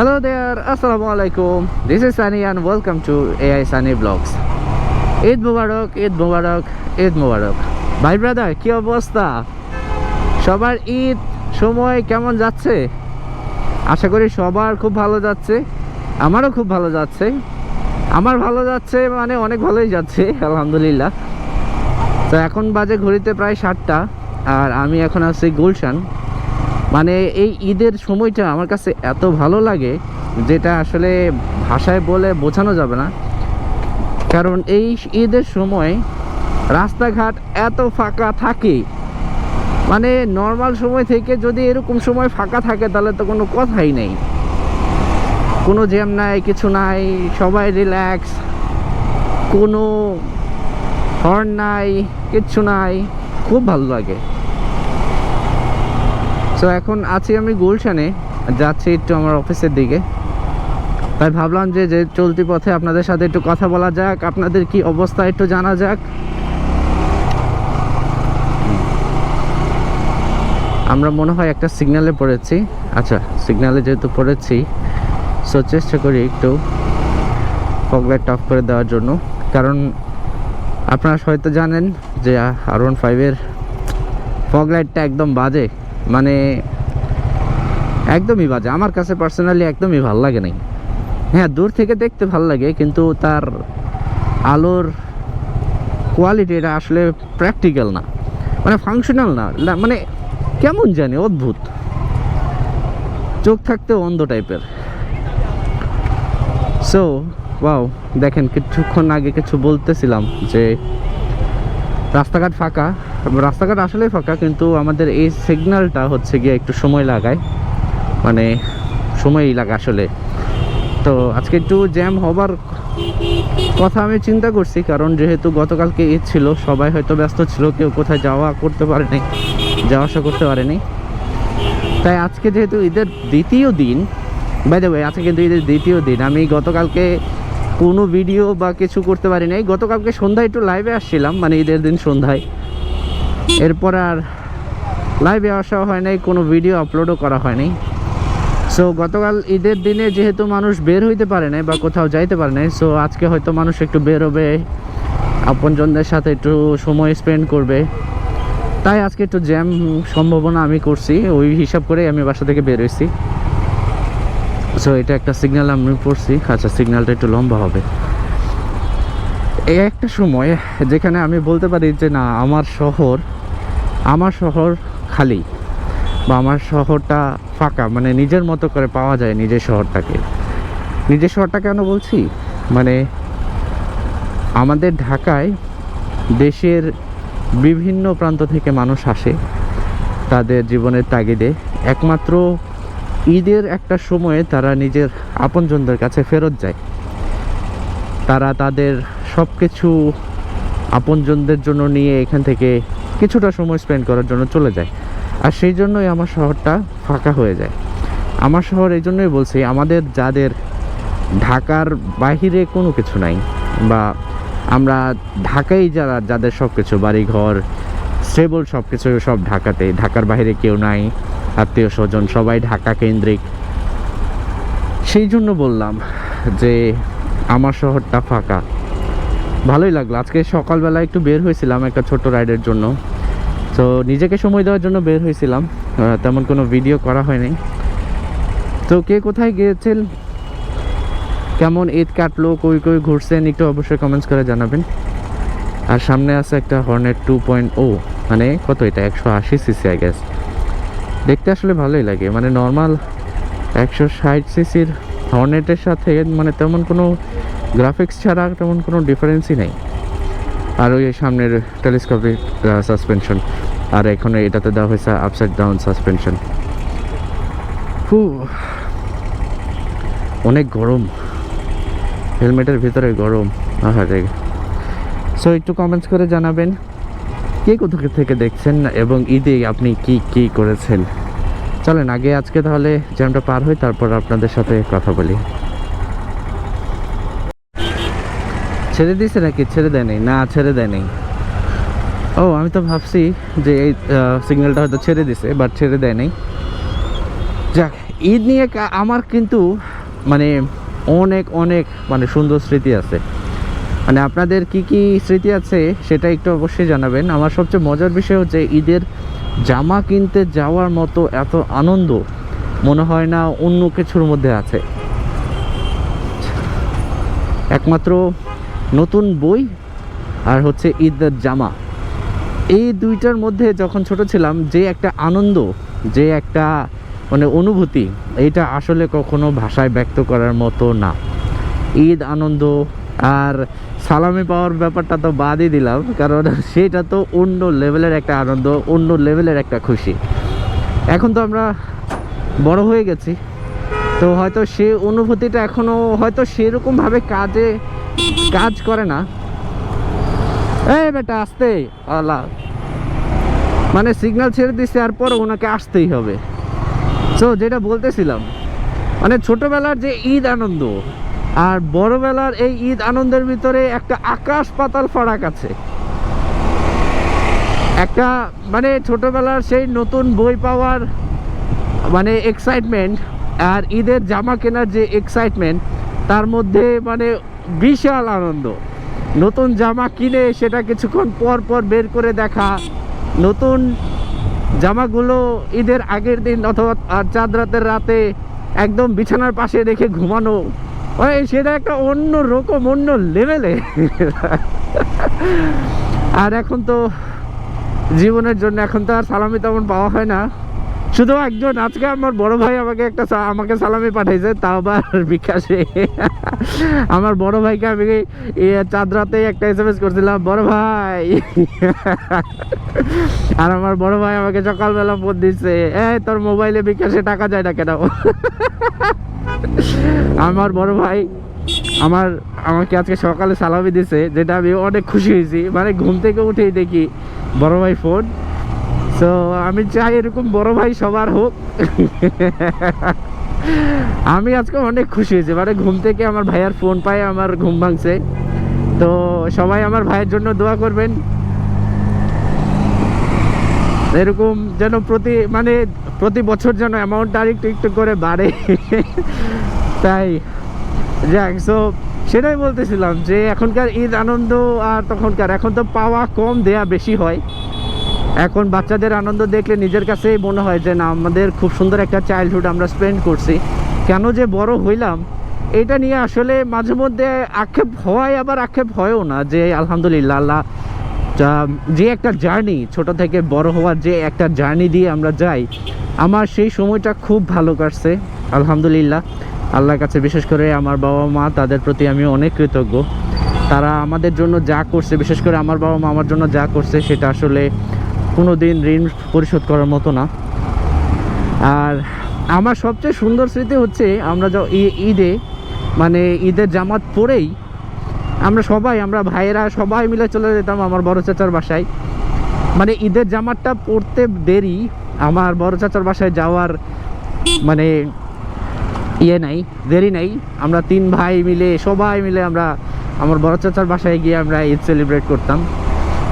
Hello there, Assalamu alaikum. This is Sunny and welcome to AI Sunny Vlogs. Eid মুবারক ঈদ মুবারক ঈদ মুবারক ভাই brother কি অবস্থা? সবার ঈদ সময় কেমন যাচ্ছে? আশা করি সবার খুব ভালো যাচ্ছে। আমারও খুব ভালো যাচ্ছে। আমার ভালো যাচ্ছে মানে অনেক ভালোই যাচ্ছে আলহামদুলিল্লাহ। তো এখন বাজে ঘড়িতে প্রায় সাতটা আর আমি এখন আছি গুলশান। মানে এই ঈদের সময়টা আমার কাছে এত ভালো লাগে যেটা আসলে ভাষায় বলে বোঝানো যাবে না। কারণ এই ঈদের সময় রাস্তাঘাট এত ফাঁকা থাকে। মানে নর্মাল সময় থেকে যদি এরকম সময় ফাঁকা থাকে তাহলে তো কোনো কথাই নেই। কোনো জ্যাম নাই, কিছু নাই, সবাই রিল্যাক্স কোনো হর্ন নাই, কিচ্ছু নাই। খুব ভালো লাগে। তো এখন আছি আমি গুলশানে। যাচ্ছি একটু আমার অফিসের দিকে। তাই ভাবলাম যে যে চলতি পথে আপনাদের সাথে একটু কথা বলা যাক, আপনাদের কি অবস্থা একটু জানা যাক। আমরা মনে হয় একটা সিগনালে পড়েছি। আচ্ছা সিগনালে যেহেতু পড়েছি সো চেষ্টা করি একটু ফগলাইট অফ করে দেওয়ার জন্য। কারণ আপনারা হয়তো জানেন যে আর ওয়ান ফাইভের ফগলাইটটা একদম বাজে। মানে একদমই বাজে। আমার কাছে পার্সোনালি একদমই ভালো লাগে নাই। হ্যাঁ দূর থেকে দেখতে ভালো লাগে, কিন্তু তার আলোর কোয়ালিটি এটা আসলে প্র্যাকটিক্যাল না। মানে ফাংশনাল না। মানে কেমন জানি, অদ্ভুত। চোখ থাকতে অন্ধ টাইপের সো ওয়াও দেখেন, কিছুক্ষণ আগে কিছু বলতেছিলাম যে রাস্তাঘাট ফাঁকা, রাস্তাঘাট আসলেই ফাঁকা, কিন্তু আমাদের এই সিগন্যালটা হচ্ছে গিয়ে একটু সময় লাগায়। মানে সময়ই লাগে আসলে। তো আজকে একটু জ্যাম হবার কথা আমি চিন্তা করছি, কারণ যেহেতু গতকালকে ঈদ ছিল, সবাই হয়তো ব্যস্ত ছিল, কেউ কোথায় যাওয়া করতে পারেনি, যাওয়া আসা করতে পারেনি। তাই আজকে যেহেতু ঈদের দ্বিতীয় দিন বাই দ্য আজকে কিন্তু ঈদের দ্বিতীয় দিন, আমি গতকালকে কোনো ভিডিও বা কিছু করতে পারি নাই। গতকালকে সন্ধ্যায় একটু লাইভে আসছিলাম মানে ঈদের দিন সন্ধ্যায়। এরপর আর লাইভে আসা হয় নাই, কোনো ভিডিও আপলোডও করা হয়নি সো গতকাল ঈদের দিনে যেহেতু মানুষ বের হইতে পারে নাই বা কোথাও যাইতে পারে নাই সো আজকে হয়তো মানুষ একটু বেরোবে, আপনজনদের সাথে একটু সময় স্পেন্ড করবে। তাই আজকে একটু জ্যাম সম্ভাবনা আমি করছি, ওই হিসাব করে আমি বাসা থেকে বের হয়েছি সো এটা একটা সিগন্যাল আমি পড়ছি। আচ্ছা সিগন্যালটা একটু লম্বা হবে। এই একটা সময় যেখানে আমি বলতে পারি যে, না, আমার শহর আমার শহর খালি বা আমার শহরটা ফাঁকা মানে নিজের মতো করে পাওয়া যায় নিজের শহরটাকে। নিজের শহরটা কেন বলছি? মানে আমাদের ঢাকায় দেশের বিভিন্ন প্রান্ত থেকে মানুষ আসে। তাদের জীবনের তাগিদে। একমাত্র ঈদের একটা সময়ে তারা নিজের আপনজনদের কাছে ফেরত যায়। তারা তাদের সব কিছু আপনজনদের জন্য নিয়ে এখান থেকে কিছুটা সময় স্পেন্ড করার জন্য চলে যায়। আর সেই জন্যই আমার শহরটা ফাঁকা হয়ে যায়। আমার শহর এই জন্যই বলছি, আমাদের যাদের ঢাকার বাহিরে কোনো কিছু নাই বা আমরা ঢাকাই যারা, যাদের সব কিছু বাড়িঘর স্টেবল সব কিছু সব ঢাকাতে, ঢাকার বাইরে কেউ নাই। আত্মীয় স্বজন সবাই ঢাকা কেন্দ্রিক। সেই জন্য বললাম যে আমার শহরটা ফাঁকা। ভালোই লাগল। আজকে সকালবেলা একটু বের হয়েছিলাম একটা ছোট রাইডের জন্য। তো নিজেকে সময় দেওয়ার জন্য বের হয়েছিলাম। তেমন কোনো ভিডিও করা হয়নি। তো কে কোথায় গিয়েছেন? কেমন ঈদ কাটলো? কই কই ঘুরছেন? একটু অবশ্যই কমেন্টস করে জানাবেন। আর সামনে আছে একটা হর্নেট টু পয়েন্ট ও মানে কত এটা? একশো আশি সিসি আই গেস দেখতে আসলে ভালোই লাগে। মানে নর্মাল একশো ষাট সিসির হর্নেটের সাথে মানে তেমন কোনো গ্রাফিক্স ছাড়া তেমন কোনো ডিফারেন্সই নেই। আর ওই সামনের টেলিস্কোপিক সাসপেনশন আর এখন এটাতে দেওয়া হয়েছে আপসাইড ডাউন সাসপেনশন হু অনেক গরম। হেলমেটের ভিতরে গরম। আহারে। সো একটু কমেন্টস করে জানাবেন। কে কোথা থেকে দেখছেন এবং ঈদে আপনি কি কি করেছেন? চলেন, আগে আজকে তাহলে জ্যামটা পার হই, তারপর আপনাদের সাথে কথা বলি। ছেড়ে দিয়েছে নাকি? ছেড়ে দেয় নাই? না, ছেড়ে দেয় নাই। ও, আমি তো ভাবছি যে এই সিগন্যালটা হয়তো ছেড়ে দিছে বাট ছেড়ে দেয় নাই। যাক, ঈদ নিয়ে আমার কিন্তু মানে অনেক অনেক মানে সুন্দর স্মৃতি আছে। মানে আপনাদের কি কি স্মৃতি আছে সেটা একটু অবশ্যই জানাবেন। আমার সবচেয়ে মজার বিষয় হচ্ছে ঈদের জামা কিনতে যাওয়ার মতো এত আনন্দ মনে হয় না অন্য কিছুর মধ্যে আছে। একমাত্র নতুন বই আর হচ্ছে ঈদের জামা। এই দুইটার মধ্যে যখন ছোট ছিলাম, যে একটা আনন্দ, যে একটা মানে অনুভূতি, এটা আসলে কখনো ভাষায় ব্যক্ত করার মতো না। ঈদ আনন্দ আর সালামি পাওয়ার ব্যাপারটা তো বাদই দিলাম, কারণ সেটা তো অন্য লেভেলের একটা আনন্দ, অন্য লেভেলের একটা খুশি। এখন তো আমরা বড় হয়ে গেছি, তো হয়তো সে অনুভূতিটা এখনও হয়তো সেরকমভাবে কাজে, কাজ করে না। এই বেটা, আসতে। আল্লাহ। মানে সিগন্যাল ছেড়ে দিচ্ছে আর পর ওনাকে আসতেই হবে। তো যেটা বলতেছিলাম মানে ছোটবেলার যে ঈদ আনন্দ আর বড়বেলার এই ঈদ আনন্দের ভিতরে একটা আকাশ পাতাল ফারাক আছে। একটা মানে ছোটবেলার সেই নতুন বই পাওয়ার মানে এক্সাইটমেন্ট আর ঈদের জামা কেনার যে এক্সাইটমেন্ট তার মধ্যে মানে বিশাল আনন্দ। নতুন জামা কিনে সেটা কিছুক্ষণ পর পর বের করে দেখা। নতুন জামাগুলো ঈদের আগের দিন অথবা চাঁদ রাতের রাতে একদম বিছানার পাশে রেখে ঘুমানো। ওই সেটা একটা অন্য রকম, অন্য লেভেলে আর এখন তো জীবনের জন্য এখন তো আর সালামি তেমন পাওয়া হয় না। শুধু একজন, আজকে আমার বড় ভাই আমাকে একটা আমাকে সালামি পাঠাইছে, তাও আবার বিকাশে। আমার বড় ভাইকে আমি চাঁদ রাতে একটা এস এম এস করছিলাম, বড় ভাই। আর আমার বড় ভাই আমাকে সকালবেলা ফোন দিচ্ছে, এই, তোর মোবাইলে বিকাশে টাকা যায় না কেন? আমার বড় ভাই আমার, আমাকে আজকে সকালে সালামি দিছে, যেটা আমি অনেক খুশি হয়েছি। মানে ঘুম থেকে উঠেই দেখি বড় ভাই ফোন তো আমি চাই এরকম বড় ভাই সবার হোক। আমি আজকে অনেক খুশি হয়েছি। মানে ঘুম থেকে আমার ভাইয়ার ফোন পাই আমার ঘুম ভাঙছে। তো সবাই আমার ভাইয়ের জন্য দোয়া করবেন। এরকম যেন প্রতি মানে প্রতি বছর যেন অ্যামাউন্টটা আর একটু করে বাড়ে। তাই, যাক সো সেটাই বলতেছিলাম যে এখনকার ঈদ আনন্দ আর তখনকার, এখন তো পাওয়া কম, দেয়া বেশি হয়। এখন বাচ্চাদের আনন্দ দেখলে নিজের কাছেই মনে হয় যে না, আমাদের খুব সুন্দর একটা চাইল্ডহুড আমরা স্পেন্ড করছি। কেন যে বড় হইলাম, এটা নিয়ে আসলে মাঝে মধ্যে আক্ষেপ হয় আবার আক্ষেপ হয়ও না যে আলহামদুলিল্লাহ, আল্লাহ যা- একটা জার্নি, ছোট থেকে বড় হওয়ার যে একটা জার্নি দিয়ে আমরা যাই, আমার সেই সময়টা খুব ভালো কাটছে, আলহামদুলিল্লাহ। আল্লাহর কাছে বিশেষ করে আমার বাবা মা, তাদের প্রতি আমি অনেক কৃতজ্ঞ। তারা আমাদের জন্য যা করছে, বিশেষ করে আমার বাবা মা আমার জন্য যা করছে, সেটা আসলে কোনো দিন ঋণ পরিশোধ করার মতো না। আর আমার সবচেয়ে সুন্দর স্মৃতি হচ্ছে আমরা ঈদে মানে ঈদের জামাত পরেই আমরা সবাই, আমরা ভাইয়েরা সবাই মিলে চলে যেতাম আমার বড় চাচার বাসায়। মানে ঈদের জামাতটা পরতে দেরি, আমার বড় চাচার বাসায় যাওয়ার মানে ইয়ে নাই, দেরি নাই। আমরা তিন ভাই মিলে, সবাই মিলে আমরা আমার বড় চাচার বাসায় গিয়ে আমরা ঈদ সেলিব্রেট করতাম।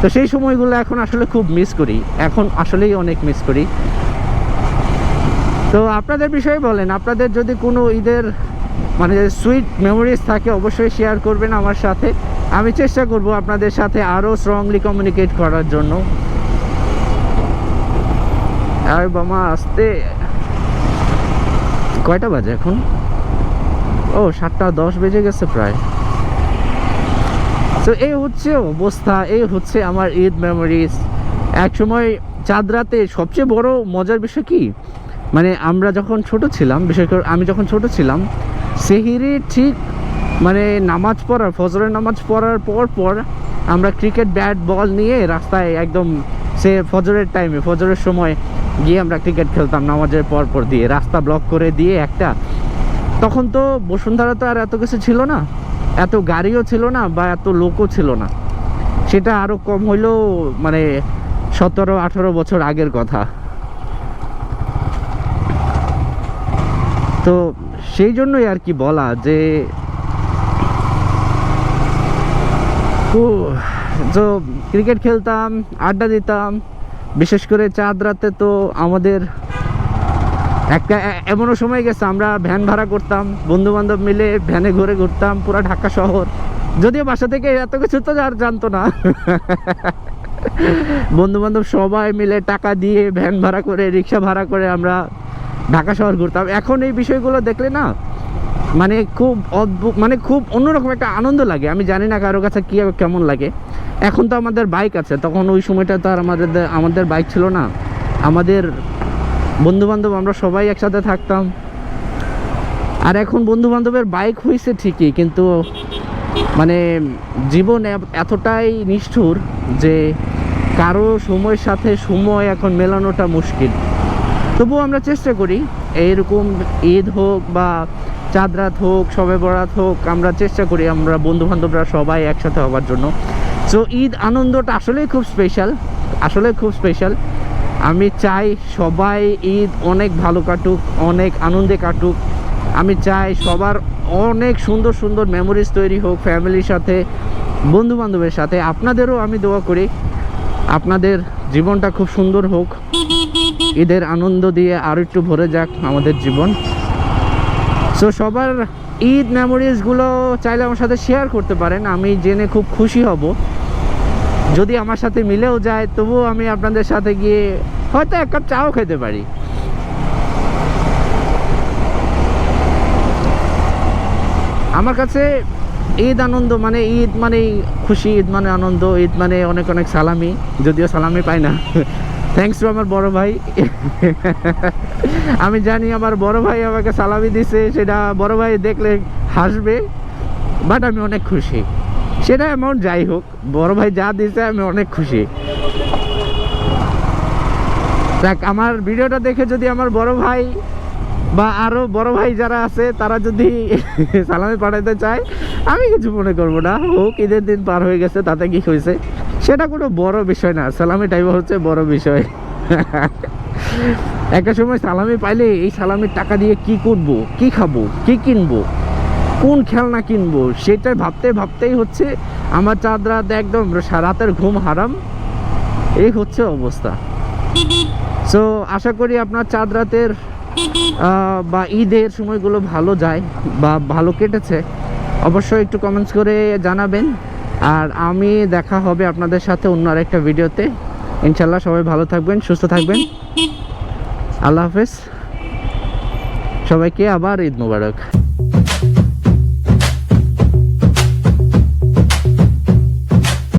তো সেই সময়গুলো এখন আসলে খুব মিস করি। এখন আসলেই অনেক মিস করি। তো আপনাদের বিষয়ে বলেন, আপনাদের যদি কোনো ঈদের মানে সুইট মেমোরিজ থাকে, অবশ্যই শেয়ার করবেন আমার সাথে। আমি চেষ্টা করব আপনাদের সাথে আরও স্ট্রংলি কমিউনিকেট করার জন্য। আর বামা আসতে কয়টা বাজে এখন? ও, সাতটা দশ বেজে গেছে প্রায়। তো এই হচ্ছে অবস্থা, এই হচ্ছে আমার ঈদ মেমোরিজ এক সময় চাঁদ রাতে সবচেয়ে বড় মজার বিষয় কি? মানে আমরা যখন ছোট ছিলাম, বিশেষ করে আমি যখন ছোট ছিলাম সেহিরি ঠিক মানে নামাজ পড়ার, ফজরের নামাজ পড়ার পর পর আমরা ক্রিকেট ব্যাট বল নিয়ে রাস্তায় একদম সে ফজরের টাইমে ফজরের সময় গিয়ে আমরা ক্রিকেট খেলতাম নামাজের পর পর দিয়ে, রাস্তা ব্লক করে দিয়ে একটা। তখন তো বসুন্ধরা তো আর এত কিছু ছিল না, এত গাড়িও ছিল না বা এত লোকও ছিল না। সেটা আরও কম হইলেও মানে সতেরো, আঠেরো বছর আগের কথা। তো সেই জন্যই আর কি বলা যে তো ক্রিকেট খেলতাম, আড্ডা দিতাম, বিশেষ করে চাঁদ রাতে তো আমাদের একটা এমনও সময় গেছে, আমরা ভ্যান ভাড়া করতাম বন্ধু বান্ধব মিলে ভ্যানে ঘুরে ঘুরতাম, পুরো ঢাকা শহর। যদিও বাসা থেকে এত কিছু তো আর জানতো না। বন্ধু বান্ধব সবাই মিলে টাকা দিয়ে ভ্যান ভাড়া করে, রিক্সা ভাড়া করে আমরা ঢাকা শহর ঘুরতাম। এখন এই বিষয়গুলো দেখলে না মানে খুব অদ্ভুত মানে খুব অন্যরকম একটা আনন্দ লাগে। আমি জানি না কারও কাছে কী কেমন লাগে। এখন তো আমাদের বাইক আছে, তখন ওই সময়টা তো আর আমাদের আমাদের বাইক ছিল না। আমাদের বন্ধু বান্ধব আমরা সবাই একসাথে থাকতাম। আর এখন বন্ধু বান্ধবের বাইক হয়েছে ঠিকই, কিন্তু মানে জীবন এতটাই নিষ্ঠুর যে কারও সময়ের সাথে সময় এখন মেলানোটা মুশকিল। তবুও আমরা চেষ্টা করি, এইরকম ঈদ হোক বা চাঁদ রাত হোক সবে বরাত হোক, আমরা চেষ্টা করি আমরা বন্ধু বান্ধবরা সবাই একসাথে হওয়ার জন্য। সো ঈদ আনন্দটা আসলেই খুব স্পেশাল আসলে খুব স্পেশাল আমি চাই সবাই ঈদ অনেক ভালো কাটুক, অনেক আনন্দে কাটুক। আমি চাই সবার অনেক সুন্দর সুন্দর মেমোরিজ তৈরি হোক ফ্যামিলির সাথে বন্ধু বান্ধবের সাথে। আপনাদেরও আমি দোয়া করি, আপনাদের জীবনটা খুব সুন্দর হোক। ঈদের আনন্দ দিয়ে আরও একটু ভরে যাক আমাদের জীবন। সো সবার ঈদ মেমোরিজগুলো চাইলে আমার সাথে শেয়ার করতে পারেন, আমি জেনে খুব খুশি হব। যদি আমার সাথে মিলেও যায়, তবুও আমি আপনাদের সাথে গিয়ে হয়তো এক কাপ চাও খেতে পারি। আমার কাছে ঈদ আনন্দ মানে ঈদ মানে খুশি, ঈদ মানে আনন্দ, ঈদ মানে অনেক অনেক সালামি, যদিও সালামি পাই না। থ্যাংকস টু আমার বড় ভাই। আমি জানি আমার বড় ভাই আমাকে সালামি দিছে, সেটা বড় ভাই দেখলে হাসবে বাট আমি অনেক খুশি। সেটা অ্যামাউন্ট যাই হোক, বড় ভাই যা দিছে, আমি অনেক খুশি। দেখ, আমার ভিডিওটা দেখে যদি আমার বড় ভাই বা আরও বড় ভাই যারা আছে, তারা যদি সালামি পাঠাতে চায়, আমি কিছু মনে করব না। হোক, ঈদের দিন পার হয়ে গেছে, তাতে কি হয়েছে? সেটা কোনো বড় বিষয় না, সালামি টাইপ হচ্ছে বড় বিষয়। একটা সময় সালামি পাইলে এই সালামির টাকা দিয়ে কি করব, কি খাব, কি কিনবো, কোন খেলনা কিনবো, সেটা ভাবতে ভাবতেই হচ্ছে আমার চাঁদ রাত একদম রাতের ঘুম হারাম। এই হচ্ছে অবস্থা। সো আশা করি আপনার চাঁদ রাতের বা ঈদের সময়গুলো ভালো যায় বা ভালো কেটেছে। অবশ্যই একটু কমেন্টস করে জানাবেন। আর আমি দেখা হবে আপনাদের সাথে অন্য আরেকটা ভিডিওতে। ইনশাল্লাহ সবাই ভালো থাকবেন, সুস্থ থাকবেন। আল্লাহ হাফেজ। সবাইকে আবার ঈদ মোবারক।